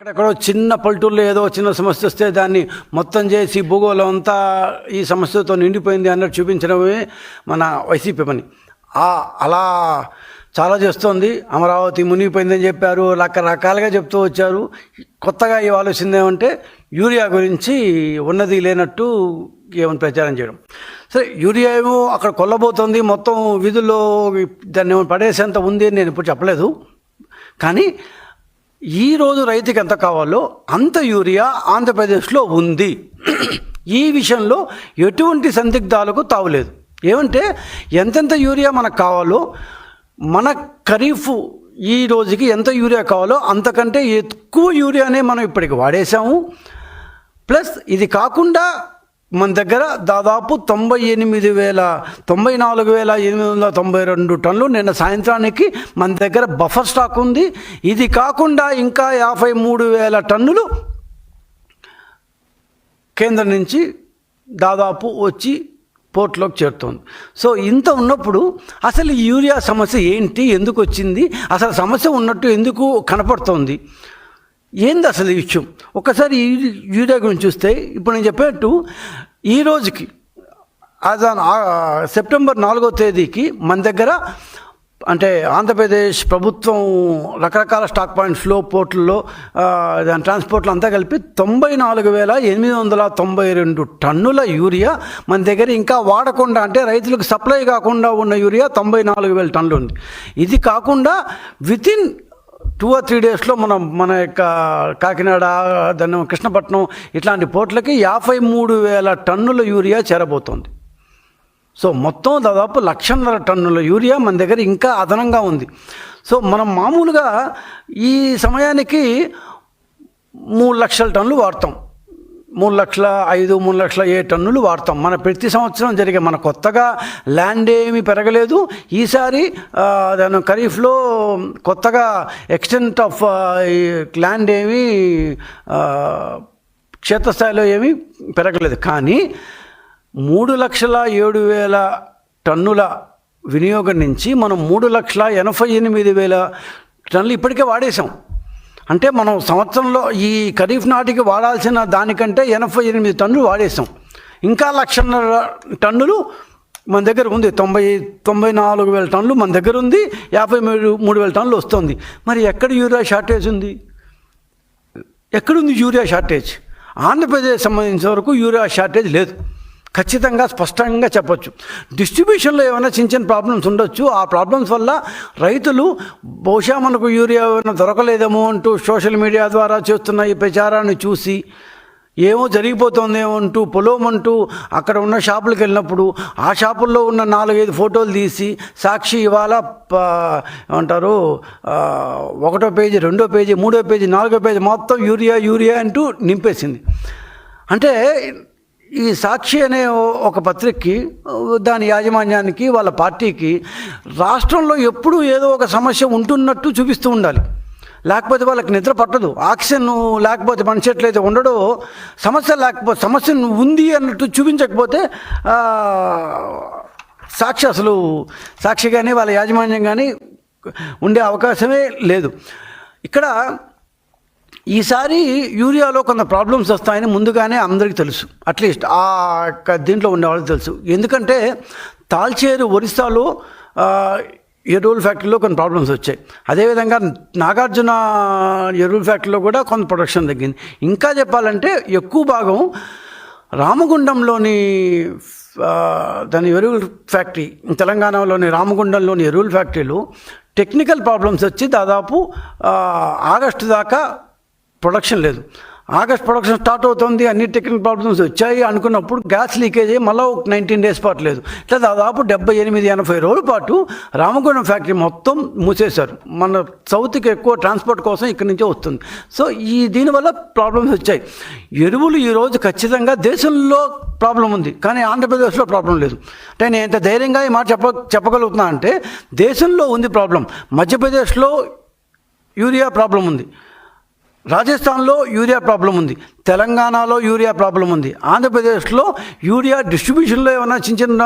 ఎక్కడెక్కడో చిన్న పల్లెటూరులో ఏదో చిన్న సమస్య వస్తే దాన్ని మొత్తం చేసి భూగోళం అంతా ఈ సమస్యతో నిండిపోయింది అన్నట్టు చూపించడమే మన వైసీపీ పని. అలా చాలా చేస్తోంది. అమరావతి మునిగిపోయిందని చెప్పారు. రకరకాలుగా చెప్తూ వచ్చారు. కొత్తగా ఇవాళ ఏమంటే యూరియా గురించి ఉన్నది లేనట్టు ఏమని ప్రచారం చేయడం. సరే యూరియా ఏమో అక్కడ కొల్లబోతోంది. మొత్తం వీధుల్లో దాన్ని ఏమో పడేసేంత ఉంది అని నేను ఇప్పుడు చెప్పలేదు. కానీ ఈ రోజు రైతుకి ఎంత కావాలో అంత యూరియా ఆంధ్రప్రదేశ్లో ఉంది. ఈ విషయంలో ఎటువంటి సందిగ్ధాలకు తావులేదు ఏమంటే ఎంతెంత యూరియా మనకు కావాలో మన ఖరీఫ్ ఈ రోజుకి ఎంత యూరియా కావాలో అంతకంటే ఎక్కువ యూరియానే మనం ఇప్పటికి వాడేసాము ప్లస్ ఇది కాకుండా మన దగ్గర దాదాపు తొంభై ఎనిమిది వేల తొంభై నాలుగు వేల ఎనిమిది వందల తొంభై రెండు టన్నులు నిన్న సాయంత్రానికి మన దగ్గర బఫర్ స్టాక్ ఉంది. ఇది కాకుండా ఇంకా యాభై మూడు వేల టన్నులు కేంద్రం నుంచి దాదాపు వచ్చి పోర్ట్లోకి చేరుతోంది. సో ఇంత ఉన్నప్పుడు అసలు యూరియా సమస్య ఏంటి? ఎందుకు వచ్చింది? అసలు సమస్య ఉన్నట్టు ఎందుకు కనపడుతోంది? ఏంది అసలు ఈ విషయం? ఒకసారి యూరియా గురించి చూస్తే ఇప్పుడు నేను చెప్పినట్టు ఈ రోజుకి యాజ్ ఆన్ సెప్టెంబర్ నాలుగో తేదీకి మన దగ్గర అంటే ఆంధ్రప్రదేశ్ ప్రభుత్వం రకరకాల స్టాక్ పాయింట్స్లో పోర్టుల్లో దాని ట్రాన్స్పోర్ట్లో అంతా కలిపి తొంభై నాలుగు వేల ఎనిమిది వందల తొంభై రెండు టన్నుల యూరియా మన దగ్గర ఇంకా వాడకుండా అంటే రైతులకు సప్లై కాకుండా ఉన్న యూరియా తొంభై నాలుగు వేల టన్నులు ఉంది. ఇది కాకుండా వితిన్ టూ ఆర్ త్రీ డేస్లో మనం మన యొక్క కాకినాడ దాన్ని కృష్ణపట్నం ఇట్లాంటి పోర్ట్లకి యాభై మూడు వేల టన్నుల యూరియా చేరబోతోంది. సో మొత్తం దాదాపు లక్షన్నర టన్నుల యూరియా మన దగ్గర ఇంకా అదనంగా ఉంది. సో మనం మామూలుగా ఈ సమయానికి మూడు లక్షల టన్నులు వాడతాం. మూడు లక్షల ఐదు మూడు లక్షల ఏ టన్నులు వాడతాం. మన ప్రతి సంవత్సరం జరిగే మన కొత్తగా ల్యాండ్ ఏమీ పెరగలేదు. ఈసారి దాని ఖరీఫ్లో కొత్తగా ఎక్స్టెంట్ ఆఫ్ ల్యాండ్ ఏమీ క్షేత్రస్థాయిలో ఏమీ పెరగలేదు. కానీ మూడు లక్షల ఏడు వేల టన్నుల వినియోగం నుంచి మనం మూడు లక్షల ఎనభై ఎనిమిది వేల టన్నులు ఇప్పటికే వాడేసాం అంటే మనం సంవత్సరంలో ఈ ఖరీఫ్ నాటికి వాడాల్సిన దానికంటే ఎనభై ఎనిమిది టన్నులు వాడేసాం ఇంకా లక్షన్నర టన్నులు మన దగ్గర ఉంది. తొంభై తొంభై నాలుగు వేల టన్నులు మన దగ్గర ఉంది. యాభై మూడు మూడు వేల టన్నులు వస్తుంది. మరి ఎక్కడ యూరియా షార్టేజ్ ఉంది? ఎక్కడుంది యూరియా షార్టేజ్? ఆంధ్రప్రదేశ్ సంబంధించిన వరకు యూరియా షార్టేజ్ లేదు. ఖచ్చితంగా స్పష్టంగా చెప్పొచ్చు. డిస్ట్రిబ్యూషన్లో ఏమైనా చిన్న చిన్న ప్రాబ్లమ్స్ ఉండొచ్చు. ఆ ప్రాబ్లమ్స్ వల్ల రైతులు బహుశా మనకు యూరియా ఏమైనా దొరకలేదేమో అంటూ సోషల్ మీడియా ద్వారా చేస్తున్న ఈ ప్రచారాన్ని చూసి ఏమో జరిగిపోతుందేమో అంటూ పొలోమంటూ అక్కడ ఉన్న షాపులకు వెళ్ళినప్పుడు ఆ షాపుల్లో ఉన్న నాలుగైదు ఫోటోలు తీసి సాక్షి ఇవాళ ఏమంటారు ఒకటో పేజీ రెండో పేజీ మూడో పేజీ నాలుగో పేజీ మొత్తం యూరియా యూరియా అంటూ నింపేసింది. అంటే ఈ సాక్షి అనే ఒక పత్రికకి దాని యాజమాన్యానికి వాళ్ళ పార్టీకి రాష్ట్రంలో ఎప్పుడూ ఏదో ఒక సమస్య ఉంటున్నట్టు చూపిస్తూ ఉండాలి. లేకపోతే వాళ్ళకి నిద్ర పట్టదు. ఆక్సిజన్ లేకపోతే మనిషి ఎట్లయితే ఉండడో సమస్య లేకపోతే సమస్య ఉంది అన్నట్టు చూపించకపోతే సాక్షి అసలు సాక్షి కానీ వాళ్ళ యాజమాన్యం కానీ ఉండే అవకాశమే లేదు. ఇక్కడ ఈసారి యూరియాలో కొంత ప్రాబ్లమ్స్ వస్తాయని ముందుగానే అందరికీ తెలుసు. అట్లీస్ట్ ఆ యొక్క దీంట్లో ఉండేవాళ్ళకి తెలుసు. ఎందుకంటే తాల్చేరు ఒరిస్సాలో ఎరువుల ఫ్యాక్టరీలో కొన్ని ప్రాబ్లమ్స్ వచ్చాయి. అదేవిధంగా నాగార్జున ఎరువుల ఫ్యాక్టరీలో కూడా కొంత ప్రొడక్షన్ తగ్గింది. ఇంకా చెప్పాలంటే ఎక్కువ భాగం రామగుండంలోని దాని ఎరువుల ఫ్యాక్టరీ తెలంగాణలోని రామగుండంలోని ఎరువుల ఫ్యాక్టరీలు టెక్నికల్ ప్రాబ్లమ్స్ వచ్చి దాదాపు ఆగస్టు దాకా ప్రొడక్షన్ లేదు. ఆగస్ట్ ప్రొడక్షన్ స్టార్ట్ అవుతుంది అన్ని టెక్నికల్ ప్రాబ్లమ్స్ వచ్చాయి అనుకున్నప్పుడు గ్యాస్ లీకేజ్ అయ్యి మళ్ళీ ఒక నైన్టీన్ డేస్ పాటు లేదు. ఇట్లా దాదాపు డెబ్బై ఎనిమిది ఎనభై రోజుల పాటు రామగుండం ఫ్యాక్టరీ మొత్తం మూసేశారు. మన సౌత్కి ఎక్కువ ట్రాన్స్పోర్ట్ కోసం ఇక్కడి నుంచే వస్తుంది. సో ఈ దీనివల్ల ప్రాబ్లమ్స్ వచ్చాయి. ఎరువులు ఈరోజు ఖచ్చితంగా దేశంలో ప్రాబ్లం ఉంది కానీ ఆంధ్రప్రదేశ్లో ప్రాబ్లం లేదు. అంటే నేను ఎంత ధైర్యంగా ఈ మాట చెప్ప చెప్పగలుగుతున్నా అంటే దేశంలో ఉంది ప్రాబ్లం మధ్యప్రదేశ్లో యూరియా ప్రాబ్లం ఉంది. రాజస్థాన్లో యూరియా ప్రాబ్లం ఉంది తెలంగాణలో యూరియా ప్రాబ్లం ఉంది ఆంధ్రప్రదేశ్లో యూరియా డిస్ట్రిబ్యూషన్లో ఏమైనా చిన్న చిన్న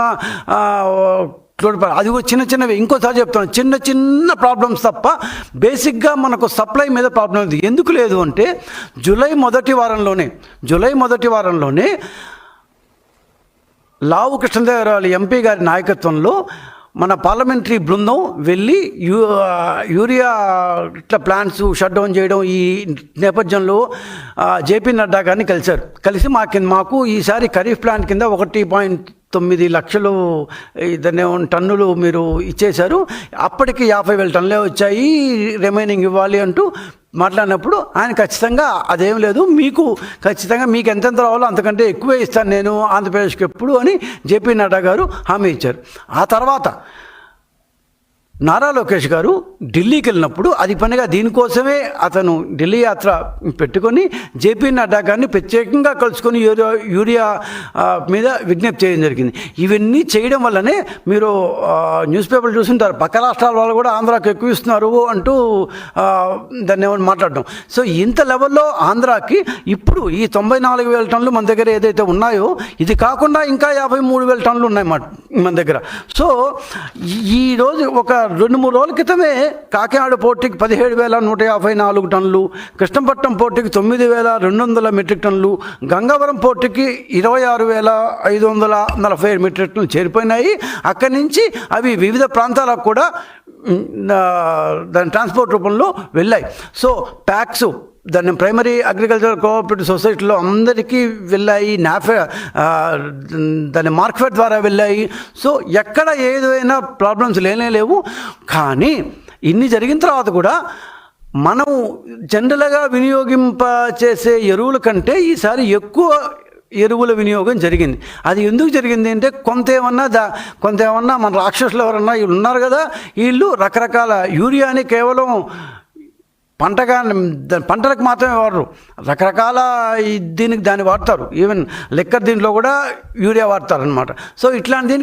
అది చిన్న చిన్నవి. ఇంకోసారి చెప్తాను చిన్న చిన్న ప్రాబ్లమ్స్ తప్ప బేసిక్గా మనకు సప్లై మీద ప్రాబ్లం ఉంది. ఎందుకు లేదు అంటే జూలై మొదటి వారంలోనే జూలై మొదటి వారంలోనే లావు కృష్ణదేవరాయలు ఎంపీ గారి నాయకత్వంలో మన పార్లమెంటరీ బృందం వెళ్ళి యూ యూరియా ఇట్లా ప్లాంట్స్ షట్ డౌన్ చేయడం ఈ నేపథ్యంలో జేపీ నడ్డా గారిని కలిశారు. కలిసి మా కింద మాకు ఈసారి ఖరీఫ్ ప్లాంట్ కింద ఒకటి పాయింట్ తొమ్మిది లక్షలు దాన్ని టన్నులు మీరు ఇచ్చేశారు. అప్పటికి యాభై వేల టన్నులే వచ్చాయి రిమైనింగ్ ఇవ్వాలి అంటూ మాట్లాడినప్పుడు ఆయన ఖచ్చితంగా అదేం లేదు మీకు ఖచ్చితంగా మీకు ఎంతెంత రావాలో అంతకంటే ఎక్కువే ఇస్తాను నేను ఆంధ్రప్రదేశ్కి ఎప్పుడు అని జేపీ నడ్డా గారు హామీ ఇచ్చారు. ఆ తర్వాత నారా లోకేష్ గారు ఢిల్లీకి వెళ్ళినప్పుడు అది పనిగా దీనికోసమే అతను ఢిల్లీ యాత్ర పెట్టుకొని జేపీ నడ్డా గారిని ప్రత్యేకంగా కలుసుకొని యూరియా యూరియా మీద విజ్ఞప్తి చేయడం జరిగింది. ఇవన్నీ చేయడం వల్లనే మీరు న్యూస్ పేపర్లు చూస్తుంటారు పక్క రాష్ట్రాల వాళ్ళు కూడా ఆంధ్రాకి ఎక్కువ ఇస్తున్నారు అంటూ దాన్ని ఏమైనా మాట్లాడడం. సో ఇంత లెవెల్లో ఆంధ్రాకి ఇప్పుడు ఈ తొంభై నాలుగు వేల టన్నులు మన దగ్గర ఏదైతే ఉన్నాయో ఇది కాకుండా ఇంకా యాభై మూడు వేల టన్నులు ఉన్నాయి మా మన దగ్గర. సో ఈరోజు ఈ రోజు ఒక రెండు మూడు రోజుల క్రితమే కాకినాడ పోర్టుకి పదిహేడు వేల నూట యాభై నాలుగు టన్నులు కృష్ణపట్నం పోర్టుకి తొమ్మిది వేల రెండు వందల మెట్రిక్ టన్నులు గంగవరం పోర్టుకి ఇరవై ఆరు వేల ఐదు వందల నలభై ఏడు మెట్రిక్ టన్నులు చేరిపోయినాయి. అక్కడి నుంచి అవి వివిధ ప్రాంతాలకు కూడా దాని ట్రాన్స్పోర్ట్ రూపంలో వెళ్ళాయి. సో ప్యాక్స్ దాన్ని ప్రైమరీ అగ్రికల్చర్ కోఆపరేటివ్ సొసైటీలో అందరికీ వెళ్ళాయి నాఫే దాని మార్కెట్ ద్వారా వెళ్ళాయి. సో ఎక్కడ ఏదైనా ప్రాబ్లమ్స్ లేనే లేవు. కానీ ఇన్ని జరిగిన తర్వాత కూడా మనం జనరల్గా వినియోగింప చేసే ఎరువుల కంటే ఈసారి ఎక్కువ ఎరువుల వినియోగం జరిగింది. అది ఎందుకు జరిగింది అంటే కొంత ఏమన్నా దా కొంత ఏమన్నా మన రాక్షసులు ఎవరన్నా వీళ్ళు ఉన్నారు కదా వీళ్ళు రకరకాల యూరియాని కేవలం పంటగా పంటలకు మాత్రమే వాడరు. రకరకాల దీనికి దాన్ని వాడతారు. ఈవెన్ లెక్కర్ దీంట్లో కూడా యూరియా వాడతారు అనమాట సో ఇట్లాంటి దీనికి